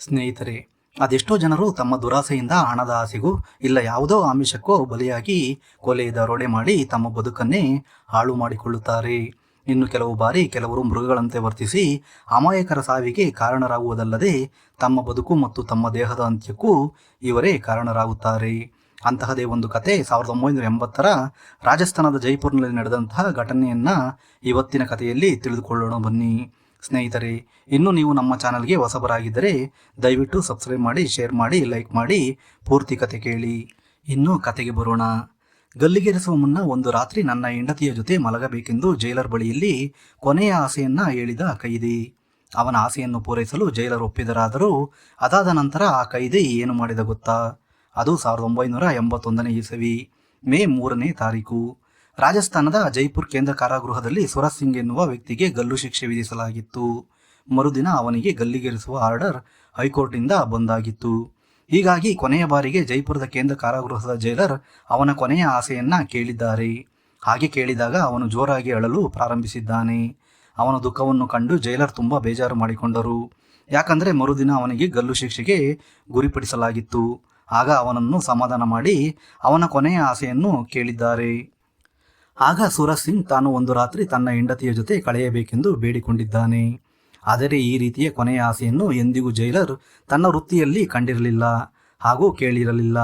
ಸ್ನೇಹಿತರೆ, ಅದೆಷ್ಟೋ ಜನರು ತಮ್ಮ ದುರಾಸೆಯಿಂದ ಹಣದ ಆಸೆಗೂ ಇಲ್ಲ ಯಾವುದೋ ಆಮಿಷಕ್ಕೂ ಬಲಿಯಾಗಿ ಕೊಲೆ ದರೋಡೆ ಮಾಡಿ ತಮ್ಮ ಬದುಕನ್ನೇ ಹಾಳು ಮಾಡಿಕೊಳ್ಳುತ್ತಾರೆ. ಇನ್ನು ಕೆಲವು ಬಾರಿ ಕೆಲವರು ಮೃಗಗಳಂತೆ ವರ್ತಿಸಿ ಅಮಾಯಕರ ಸಾವಿಗೆ ಕಾರಣರಾಗುವುದಲ್ಲದೆ ತಮ್ಮ ಬದುಕು ಮತ್ತು ತಮ್ಮ ದೇಹದ ಅಂತ್ಯಕ್ಕೂ ಇವರೇ ಕಾರಣರಾಗುತ್ತಾರೆ. ಅಂತಹದೇ ಒಂದು ಕತೆ ಸಾವಿರದ ಒಂಬೈನೂರ ಎಂಬತ್ತರ ರಾಜಸ್ಥಾನದ ಜೈಪುರ್ನಲ್ಲಿ ನಡೆದಂತಹ ಘಟನೆಯನ್ನ ಇವತ್ತಿನ ಕಥೆಯಲ್ಲಿ ತಿಳಿದುಕೊಳ್ಳೋಣ ಬನ್ನಿ. ಸ್ನೇಹಿತರೆ, ಇನ್ನು ನೀವು ನಮ್ಮ ಚಾನಲ್ಗೆ ಹೊಸಬರಾಗಿದ್ದರೆ ದಯವಿಟ್ಟು ಸಬ್ಸ್ಕ್ರೈಬ್ ಮಾಡಿ, ಶೇರ್ ಮಾಡಿ, ಲೈಕ್ ಮಾಡಿ, ಪೂರ್ತಿ ಕತೆ ಕೇಳಿ. ಇನ್ನು ಕತೆಗೆ ಬರೋಣ. ಗಲ್ಲಿಗೇರಿಸುವ ಮುನ್ನ ಒಂದು ರಾತ್ರಿ ನನ್ನ ಹೆಂಡತಿಯ ಜೊತೆ ಮಲಗಬೇಕೆಂದು ಜೈಲರ್ ಬಳಿಯಲ್ಲಿ ಕೊನೆಯ ಆಸೆಯನ್ನ ಹೇಳಿದ ಕೈದಿ. ಅವನ ಆಸೆಯನ್ನು ಪೂರೈಸಲು ಜೈಲರ್ ಒಪ್ಪಿದರಾದರೂ ಅದಾದ ನಂತರ ಆ ಕೈದಿ ಏನು ಮಾಡಿದ ಗೊತ್ತಾ? ಅದು ಸಾವಿರದ ಒಂಬೈನೂರ ಎಂಬತ್ತೊಂದನೇ ಇಸವಿ, ಮೇ ಮೂರನೇ ತಾರೀಕು. ರಾಜಸ್ಥಾನದ ಜೈಪುರ್ ಕೇಂದ್ರ ಕಾರಾಗೃಹದಲ್ಲಿ ಸುರತ್ ಸಿಂಗ್ ಎನ್ನುವ ವ್ಯಕ್ತಿಗೆ ಗಲ್ಲು ಶಿಕ್ಷೆ ವಿಧಿಸಲಾಗಿತ್ತು. ಮರುದಿನ ಅವನಿಗೆ ಗಲ್ಲಿಗೇರಿಸುವ ಆರ್ಡರ್ ಹೈಕೋರ್ಟ್ನಿಂದ ಬಂದಾಗಿತ್ತು. ಹೀಗಾಗಿ ಕೊನೆಯ ಬಾರಿಗೆ ಜೈಪುರದ ಕೇಂದ್ರ ಕಾರಾಗೃಹದ ಜೈಲರ್ ಅವನ ಕೊನೆಯ ಆಸೆಯನ್ನ ಕೇಳಿದ್ದಾರೆ. ಹಾಗೆ ಕೇಳಿದಾಗ ಅವನು ಜೋರಾಗಿ ಅಳಲು ಪ್ರಾರಂಭಿಸಿದ್ದಾನೆ. ಅವನ ದುಃಖವನ್ನು ಕಂಡು ಜೈಲರ್ ತುಂಬಾ ಬೇಜಾರು ಮಾಡಿಕೊಂಡರು. ಯಾಕಂದ್ರೆ ಮರುದಿನ ಅವನಿಗೆ ಗಲ್ಲು ಶಿಕ್ಷೆಗೆ ಗುರಿಪಡಿಸಲಾಗಿತ್ತು. ಆಗ ಅವನನ್ನು ಸಮಾಧಾನ ಮಾಡಿ ಅವನ ಕೊನೆಯ ಆಸೆಯನ್ನು ಕೇಳಿದ್ದಾರೆ. ಆಗ ಸೂರಜ್ ಸಿಂಗ್ ತಾನು ಒಂದು ರಾತ್ರಿ ತನ್ನ ಹೆಂಡತಿಯ ಜೊತೆ ಕಳೆಯಬೇಕೆಂದು ಬೇಡಿಕೊಂಡಿದ್ದಾನೆ. ಆದರೆ ಈ ರೀತಿಯ ಕೊನೆಯ ಆಸೆಯನ್ನು ಎಂದಿಗೂ ಜೈಲರ್ ತನ್ನ ವೃತ್ತಿಯಲ್ಲಿ ಕಂಡಿರಲಿಲ್ಲ, ಹಾಗೂ ಕೇಳಿರಲಿಲ್ಲ.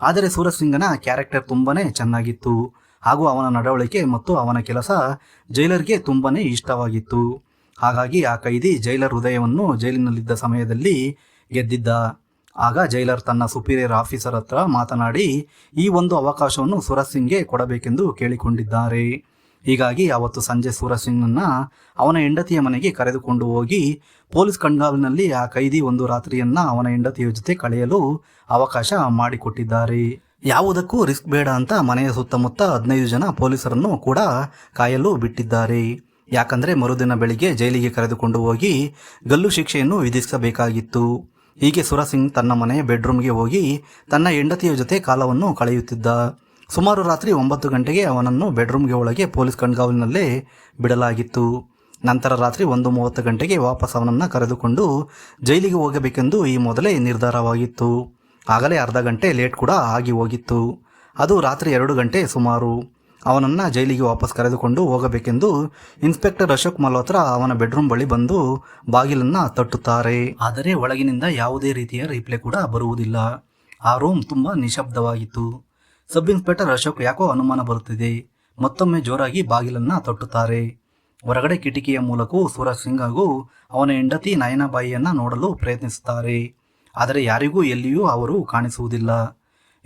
ಆದರೆ ಸೂರಜ್ ಸಿಂಗನ ಕ್ಯಾರೆಕ್ಟರ್ ತುಂಬಾನೇ ಚೆನ್ನಾಗಿತ್ತು, ಹಾಗೂ ಅವನ ನಡವಳಿಕೆ ಮತ್ತು ಅವನ ಕೆಲಸ ಜೈಲರ್ಗೆ ತುಂಬಾನೇ ಇಷ್ಟವಾಗಿತ್ತು. ಹಾಗಾಗಿ ಆ ಕೈದಿ ಜೈಲರ್ ಹೃದಯವನ್ನು ಜೈಲಿನಲ್ಲಿದ್ದ ಸಮಯದಲ್ಲಿ ಗೆದ್ದಿದ್ದ. ಆಗ ಜೈಲರ್ ತನ್ನ ಸುಪೀರಿಯರ್ ಆಫೀಸರ್ ಹತ್ರ ಮಾತನಾಡಿ, ಈ ಒಂದು ಅವಕಾಶವನ್ನು ಸೂರಜ್ ಸಿಂಗ್ಗೆ ಕೊಡಬೇಕೆಂದು ಕೇಳಿಕೊಂಡಿದ್ದಾರೆ. ಹೀಗಾಗಿ ಅವತ್ತು ಸಂಜೆ ಸೂರಜ್ ಸಿಂಗ್ನ ಅವನ ಹೆಂಡತಿಯ ಮನೆಗೆ ಕರೆದುಕೊಂಡು ಹೋಗಿ, ಪೊಲೀಸ್ ಕಣ್ಗಾವಲಿನಲ್ಲಿ ಆ ಕೈದಿ ಒಂದು ರಾತ್ರಿಯನ್ನ ಅವನ ಹೆಂಡತಿಯ ಜೊತೆ ಕಳೆಯಲು ಅವಕಾಶ ಮಾಡಿಕೊಟ್ಟಿದ್ದಾರೆ. ಯಾವುದಕ್ಕೂ ರಿಸ್ಕ್ ಬೇಡ ಅಂತ ಮನೆಯ ಸುತ್ತಮುತ್ತ ಹದಿನೈದು ಜನ ಪೊಲೀಸರನ್ನು ಕೂಡ ಕಾಯಲು ಬಿಟ್ಟಿದ್ದಾರೆ. ಯಾಕಂದ್ರೆ ಮರುದಿನ ಬೆಳಿಗ್ಗೆ ಜೈಲಿಗೆ ಕರೆದುಕೊಂಡು ಹೋಗಿ ಗಲ್ಲು ಶಿಕ್ಷೆಯನ್ನು ವಿಧಿಸಬೇಕಾಗಿತ್ತು. ಹೀಗೆ ಸುರಸಿಂಗ್ ಸಿಂಗ್ ತನ್ನ ಮನೆಯ ಬೆಡ್ರೂಮ್ಗೆ ಹೋಗಿ ತನ್ನ ಹೆಂಡತಿಯ ಜೊತೆ ಕಾಲವನ್ನು ಕಳೆಯುತ್ತಿದ್ದ. ಸುಮಾರು ರಾತ್ರಿ ಒಂಬತ್ತು ಗಂಟೆಗೆ ಅವನನ್ನು ಬೆಡ್ರೂಮ್ಗೆ ಒಳಗೆ ಪೊಲೀಸ್ ಕಣ್ಗಾವಲಿನಲ್ಲೇ ಬಿಡಲಾಗಿತ್ತು. ನಂತರ ರಾತ್ರಿ ಒಂದು ಮೂವತ್ತು ಗಂಟೆಗೆ ವಾಪಸ್ ಅವನನ್ನು ಕರೆದುಕೊಂಡು ಜೈಲಿಗೆ ಹೋಗಬೇಕೆಂದು ಈ ಮೊದಲೇ ನಿರ್ಧಾರವಾಗಿತ್ತು. ಆಗಲೇ ಅರ್ಧ ಗಂಟೆ ಲೇಟ್ ಕೂಡ ಆಗಿ ಹೋಗಿತ್ತು. ಅದು ರಾತ್ರಿ ಎರಡು ಗಂಟೆ ಸುಮಾರು. ಅವನನ್ನು ಜೈಲಿಗೆ ವಾಪಸ್ ಕರೆದುಕೊಂಡು ಹೋಗಬೇಕೆಂದು ಇನ್ಸ್ಪೆಕ್ಟರ್ ಅಶೋಕ್ ಮಲ್ಹೋತ್ರ ಅವನ ಬೆಡ್ರೂಮ್ ಬಳಿ ಬಂದು ಬಾಗಿಲನ್ನ ತಟ್ಟುತ್ತಾರೆ. ಆದರೆ ಒಳಗಿನಿಂದ ಯಾವುದೇ ರೀತಿಯ ರಿಪ್ಲೈ ಕೂಡ ಬರುವುದಿಲ್ಲ. ಆ ರೂಮ್ ತುಂಬಾ ನಿಶಬ್ದವಾಗಿತ್ತು. ಸಬ್ ಇನ್ಸ್ಪೆಕ್ಟರ್ ಅಶೋಕ್ ಯಾಕೋ ಅನುಮಾನ ಬರುತ್ತಿದೆ. ಮತ್ತೊಮ್ಮೆ ಜೋರಾಗಿ ಬಾಗಿಲನ್ನ ತಟ್ಟುತ್ತಾರೆ. ಹೊರಗಡೆ ಕಿಟಕಿಯ ಮೂಲಕವೂ ಸೂರಜ್ ಸಿಂಗ್ ಹಾಗೂ ಅವನ ಹೆಂಡತಿ ನಯನಬಾಯಿಯನ್ನ ನೋಡಲು ಪ್ರಯತ್ನಿಸುತ್ತಾರೆ. ಆದರೆ ಯಾರಿಗೂ ಎಲ್ಲಿಯೂ ಅವರು ಕಾಣಿಸುವುದಿಲ್ಲ.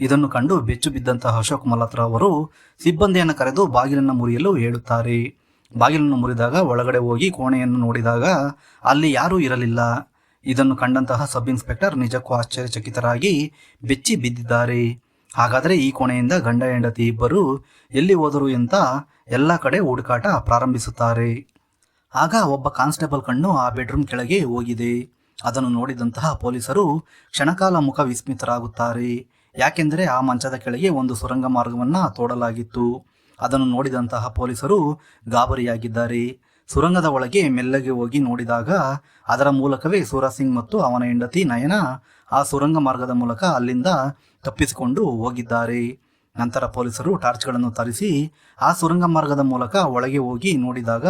ಇದನ್ನು ಕಂಡು ಬೆಚ್ಚು ಬಿದ್ದಂತಹ ಅಶೋಕ್ ಮಲ್ಹತ್ರ ಅವರು ಸಿಬ್ಬಂದಿಯನ್ನು ಕರೆದು ಬಾಗಿಲನ್ನು ಮುರಿಯಲು ಹೇಳುತ್ತಾರೆ. ಬಾಗಿಲನ್ನು ಮುರಿದಾಗ ಒಳಗಡೆ ಹೋಗಿ ಕೋಣೆಯನ್ನು ನೋಡಿದಾಗ ಅಲ್ಲಿ ಯಾರೂ ಇರಲಿಲ್ಲ. ಇದನ್ನು ಕಂಡಂತಹ ಸಬ್ ಇನ್ಸ್ಪೆಕ್ಟರ್ ನಿಜಕ್ಕೂ ಆಶ್ಚರ್ಯಚಕಿತರಾಗಿ ಬೆಚ್ಚಿ ಬಿದ್ದಿದ್ದಾರೆ. ಹಾಗಾದರೆ ಈ ಕೋಣೆಯಿಂದ ಗಂಡ ಹೆಂಡತಿ ಇಬ್ಬರು ಎಲ್ಲಿ ಹೋದರು ಅಂತ ಎಲ್ಲ ಕಡೆ ಹುಡುಕಾಟ ಪ್ರಾರಂಭಿಸುತ್ತಾರೆ. ಆಗ ಒಬ್ಬ ಕಾನ್ಸ್ಟೇಬಲ್ ಕಣ್ಣು ಆ ಬೆಡ್ರೂಮ್ ಕೆಳಗೆ ಹೋಗಿದೆ. ಅದನ್ನು ನೋಡಿದಂತಹ ಪೊಲೀಸರು ಕ್ಷಣಕಾಲ ಮುಖ ವಿಸ್ಮಿತರಾಗುತ್ತಾರೆ. ಯಾಕೆಂದರೆ ಆ ಮಂಚದ ಕೆಳಗೆ ಒಂದು ಸುರಂಗ ಮಾರ್ಗವನ್ನ ತೋಡಲಾಗಿತ್ತು. ಅದನ್ನು ನೋಡಿದಂತಹ ಪೊಲೀಸರು ಗಾಬರಿಯಾಗಿದ್ದಾರೆ. ಸುರಂಗದ ಒಳಗೆ ಮೆಲ್ಲಗೆ ಹೋಗಿ ನೋಡಿದಾಗ ಅದರ ಮೂಲಕವೇ ಸೂರಜ್ ಸಿಂಗ್ ಮತ್ತು ಅವನ ಹೆಂಡತಿ ನಯನ ಆ ಸುರಂಗ ಮಾರ್ಗದ ಮೂಲಕ ಅಲ್ಲಿಂದ ತಪ್ಪಿಸಿಕೊಂಡು ಹೋಗಿದ್ದಾರೆ. ನಂತರ ಪೊಲೀಸರು ಟಾರ್ಚ್ಗಳನ್ನು ತರಿಸಿ ಆ ಸುರಂಗ ಮಾರ್ಗದ ಮೂಲಕ ಒಳಗೆ ಹೋಗಿ ನೋಡಿದಾಗ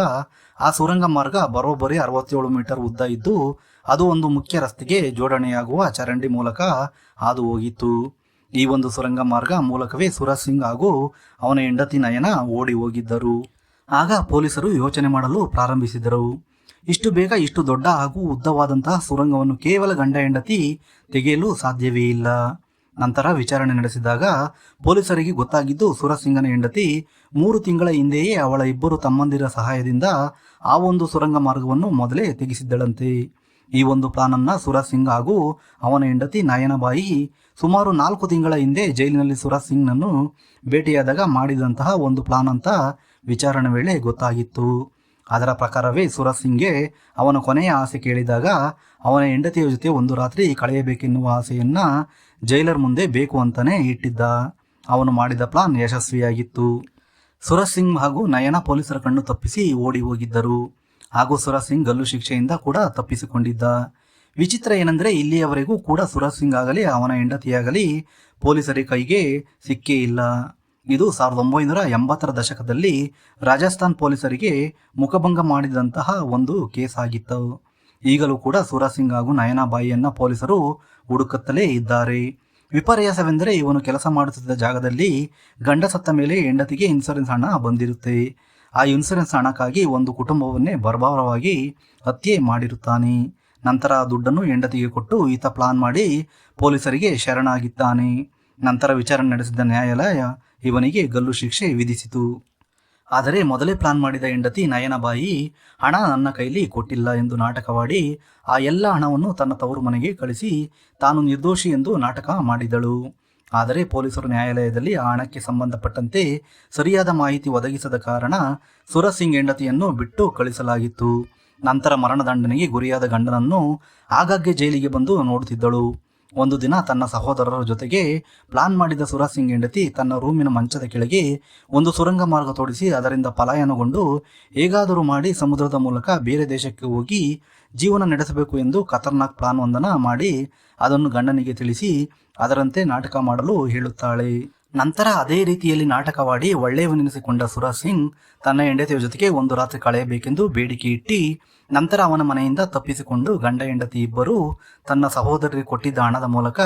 ಆ ಸುರಂಗ ಮಾರ್ಗ ಬರೋಬ್ಬರಿ ಅರವತ್ತೇಳು ಮೀಟರ್ ಉದ್ದ ಇದ್ದು, ಅದು ಒಂದು ಮುಖ್ಯ ರಸ್ತೆಗೆ ಜೋಡಣೆಯಾಗುವ ಚರಂಡಿ ಮೂಲಕ ಹಾದು ಹೋಗಿತ್ತು. ಈ ಒಂದು ಸುರಂಗ ಮಾರ್ಗ ಮೂಲಕವೇ ಸುರಜ್ ಸಿಂಗ್ ಹಾಗೂ ಅವನ ಹೆಂಡತಿ ನಯನ ಓಡಿ ಹೋಗಿದ್ದರು. ಆಗ ಪೊಲೀಸರು ಯೋಚನೆ ಮಾಡಲು ಪ್ರಾರಂಭಿಸಿದರು. ಇಷ್ಟು ಬೇಗ ಇಷ್ಟು ದೊಡ್ಡ ಹಾಗೂ ಉದ್ದವಾದಂತಹ ಸುರಂಗವನ್ನು ಕೇವಲ ಗಂಡ ಹೆಂಡತಿ ತೆಗೆಯಲು ಸಾಧ್ಯವೇ ಇಲ್ಲ. ನಂತರ ವಿಚಾರಣೆ ನಡೆಸಿದಾಗ ಪೊಲೀಸರಿಗೆ ಗೊತ್ತಾಗಿದ್ದು ಸುರಜ್ ಸಿಂಗನ ಹೆಂಡತಿ ಮೂರು ತಿಂಗಳ ಹಿಂದೆಯೇ ಅವಳ ಇಬ್ಬರು ತಮ್ಮಂದಿರ ಸಹಾಯದಿಂದ ಆ ಒಂದು ಸುರಂಗ ಮಾರ್ಗವನ್ನು ಮೊದಲೇ ತೆಗೆಸಿದ್ದಳಂತೆ. ಈ ಒಂದು ಪ್ಲಾನ್ ಅನ್ನ ಸುರಜ್ ಸಿಂಗ್ ಹಾಗೂ ಅವನ ಹೆಂಡತಿ ನಾಯನಬಾಯಿ ಸುಮಾರು ನಾಲ್ಕು ತಿಂಗಳ ಹಿಂದೆ ಜೈಲಿನಲ್ಲಿ ಸುರಜ್ ಸಿಂಗ್ನನ್ನು ಭೇಟಿಯಾದಾಗ ಮಾಡಿದಂತಹ ಒಂದು ಪ್ಲಾನ್ ಅಂತ ವಿಚಾರಣೆ ವೇಳೆ ಗೊತ್ತಾಗಿತ್ತು. ಅದರ ಪ್ರಕಾರವೇ ಸುರಜ್ ಸಿಂಗ್ಗೆ ಅವನ ಕೊನೆಯ ಆಸೆ ಕೇಳಿದಾಗ ಅವನ ಹೆಂಡತಿಯ ಜೊತೆ ಒಂದು ರಾತ್ರಿ ಕಳೆಯಬೇಕೆನ್ನುವ ಆಸೆಯನ್ನ ಜೈಲರ್ ಮುಂದೆ ಬೇಕು ಅಂತಾನೆ ಇಟ್ಟಿದ್ದ. ಅವನು ಮಾಡಿದ ಪ್ಲಾನ್ ಯಶಸ್ವಿಯಾಗಿತ್ತು. ಸುರಜ್ ಸಿಂಗ್ ಹಾಗೂ ನಯನ ಪೊಲೀಸರ ಕಣ್ಣು ತಪ್ಪಿಸಿ ಓಡಿ ಹೋಗಿದ್ದರು. ಹಾಗೂ ಸುರಜ್ ಸಿಂಗ್ ಗಲ್ಲು ಶಿಕ್ಷೆಯಿಂದ ಕೂಡ ತಪ್ಪಿಸಿಕೊಂಡಿದ್ದ. ವಿಚಿತ್ರ ಏನಂದ್ರೆ ಇಲ್ಲಿಯವರೆಗೂ ಕೂಡ ಸುರಜ್ ಸಿಂಗ್ ಆಗಲಿ, ಅವನ ಹೆಂಡತಿಯಾಗಲಿ ಪೊಲೀಸರ ಕೈಗೆ ಸಿಕ್ಕೇ ಇಲ್ಲ. ಇದು ಸಾವಿರದ ಒಂಬೈನೂರ ಎಂಬತ್ತರ ದಶಕದಲ್ಲಿ ರಾಜಸ್ಥಾನ್ ಪೊಲೀಸರಿಗೆ ಮುಖಭಂಗ ಮಾಡಿದಂತಹ ಒಂದು ಕೇಸ್ ಆಗಿತ್ತು ಈಗಲೂ ಕೂಡ ಸುರಾಜ್ ಸಿಂಗ್ ಹಾಗೂ ನಯನಾಬಾಯಿಯನ್ನ ಪೊಲೀಸರು ಹುಡುಕುತ್ತಲೇ ಇದ್ದಾರೆ. ವಿಪರ್ಯಾಸವೆಂದರೆ ಇವನು ಕೆಲಸ ಮಾಡುತ್ತಿದ್ದ ಜಾಗದಲ್ಲಿ ಗಂಡ ಸತ್ತ ಮೇಲೆ ಹೆಂಡತಿಗೆ ಇನ್ಸೂರೆನ್ಸ್ ಹಣ ಬಂದಿರುತ್ತೆ. ಆ ಇನ್ಸೂರೆನ್ಸ್ ಹಣಕ್ಕಾಗಿ ಒಂದು ಕುಟುಂಬವನ್ನೇ ಬರ್ಬಾರವಾಗಿ ಹತ್ಯೆ ಮಾಡಿರುತ್ತಾನೆ. ನಂತರ ದುಡ್ಡನ್ನು ಹೆಂಡತಿಗೆ ಕೊಟ್ಟು ಈತ ಪ್ಲಾನ್ ಮಾಡಿ ಪೊಲೀಸರಿಗೆ ಶರಣಾಗಿದ್ದಾನೆ. ನಂತರ ವಿಚಾರಣೆ ನಡೆಸಿದ ನ್ಯಾಯಾಲಯ ಇವನಿಗೆ ಗಲ್ಲು ಶಿಕ್ಷೆ ವಿಧಿಸಿತು. ಆದರೆ ಮೊದಲೇ ಪ್ಲಾನ್ ಮಾಡಿದ ಹೆಂಡತಿ ನಯನಬಾಯಿ ಹಣ ನನ್ನ ಕೈಲಿ ಕೊಟ್ಟಿಲ್ಲ ಎಂದು ನಾಟಕವಾಡಿ ಆ ಎಲ್ಲ ಹಣವನ್ನು ತನ್ನ ತವರು ಮನೆಗೆ ಕಳಿಸಿ ತಾನು ನಿರ್ದೋಷಿ ಎಂದು ನಾಟಕ ಮಾಡಿದಳು. ಆದರೆ ಪೊಲೀಸರು ನ್ಯಾಯಾಲಯದಲ್ಲಿ ಆ ಹಣಕ್ಕೆ ಸಂಬಂಧಪಟ್ಟಂತೆ ಸರಿಯಾದ ಮಾಹಿತಿ ಒದಗಿಸದ ಕಾರಣ ಸುರಸಿಂಗ್ ಹೆಂಡತಿಯನ್ನು ಬಿಟ್ಟು ಕಳಿಸಲಾಗಿತ್ತು. ನಂತರ ಮರಣದಂಡನೆಗೆ ಗುರಿಯಾದ ಗಂಡನನ್ನು ಆಗಾಗ್ಗೆ ಜೈಲಿಗೆ ಬಂದು ನೋಡುತ್ತಿದ್ದಳು. ಒಂದು ದಿನ ತನ್ನ ಸಹೋದರರ ಜೊತೆಗೆ ಪ್ಲಾನ್ ಮಾಡಿದ ಸುರಜ್ ಸಿಂಗ್ ಹೆಂಡತಿ ತನ್ನ ರೂಮಿನ ಮಂಚದ ಕೆಳಗೆ ಒಂದು ಸುರಂಗ ಮಾರ್ಗ ತೋಡಿಸಿ ಅದರಿಂದ ಪಲಾಯನಗೊಂಡು ಹೇಗಾದರೂ ಮಾಡಿ ಸಮುದ್ರದ ಮೂಲಕ ಬೇರೆ ದೇಶಕ್ಕೆ ಹೋಗಿ ಜೀವನ ನಡೆಸಬೇಕು ಎಂದು ಖತರ್ನಾಕ್ ಪ್ಲಾನ್ ಒಂದನ್ನು ಮಾಡಿ ಅದನ್ನು ಗಂಡನಿಗೆ ತಿಳಿಸಿ ಅದರಂತೆ ನಾಟಕ ಮಾಡಲು ಹೇಳುತ್ತಾಳೆ. ನಂತರ ಅದೇ ರೀತಿಯಲ್ಲಿ ನಾಟಕವಾಡಿ ಒಳ್ಳೆಯವನೆನಿಸಿಕೊಂಡ ಸುರಾಜ್ ಸಿಂಗ್ ತನ್ನ ಹೆಂಡತಿಯ ಜೊತೆಗೆ ಒಂದು ರಾತ್ರಿ ಕಳೆಯಬೇಕೆಂದು ಬೇಡಿಕೆ ಇಟ್ಟಿ ನಂತರ ಅವನ ಮನೆಯಿಂದ ತಪ್ಪಿಸಿಕೊಂಡು ಗಂಡ ಹೆಂಡತಿ ಇಬ್ಬರು ತನ್ನ ಸಹೋದರರಿಗೆ ಕೊಟ್ಟಿದ್ದ ಹಣದ ಮೂಲಕ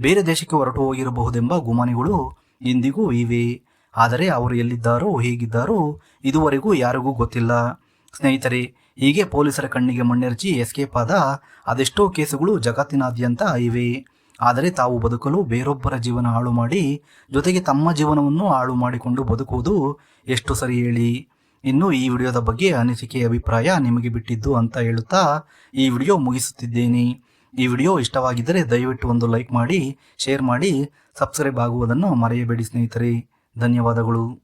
ಬೇರೆ ದೇಶಕ್ಕೆ ಹೊರಟು ಹೋಗಿರಬಹುದೆಂಬ ಗುಮಾನಿಗಳು ಇಂದಿಗೂ ಇವೆ. ಆದರೆ ಅವರು ಎಲ್ಲಿದ್ದಾರೋ, ಹೇಗಿದ್ದಾರೋ ಇದುವರೆಗೂ ಯಾರಿಗೂ ಗೊತ್ತಿಲ್ಲ. ಸ್ನೇಹಿತರೆ, ಹೀಗೆ ಪೊಲೀಸರ ಕಣ್ಣಿಗೆ ಮಣ್ಣೆರಚಿ ಎಸ್ಕೇಪ್ ಆದ ಅದೆಷ್ಟೋ ಕೇಸುಗಳು ಜಗತ್ತಿನಾದ್ಯಂತ ಇವೆ. ಆದರೆ ತಾವು ಬದುಕಲು ಬೇರೊಬ್ಬರ ಜೀವನ ಹಾಳು ಮಾಡಿ ಜೊತೆಗೆ ತಮ್ಮ ಜೀವನವನ್ನು ಹಾಳು ಮಾಡಿಕೊಂಡು ಬದುಕುವುದು ಎಷ್ಟು ಸರಿ ಹೇಳಿ. ಇನ್ನು ಈ ವಿಡಿಯೋದ ಬಗ್ಗೆ ಅನಿಸಿಕೆ ಅಭಿಪ್ರಾಯ ನಿಮಗೆ ಬಿಟ್ಟಿದ್ದು ಅಂತ ಹೇಳುತ್ತಾ ಈ ವಿಡಿಯೋ ಮುಗಿಸುತ್ತಿದ್ದೇನೆ. ಈ ವಿಡಿಯೋ ಇಷ್ಟವಾಗಿದ್ದರೆ ದಯವಿಟ್ಟು ಒಂದು ಲೈಕ್ ಮಾಡಿ, ಶೇರ್ ಮಾಡಿ, ಸಬ್ಸ್ಕ್ರೈಬ್ ಆಗುವುದನ್ನು ಮರೆಯಬೇಡಿ ಸ್ನೇಹಿತರೆ. ಧನ್ಯವಾದಗಳು.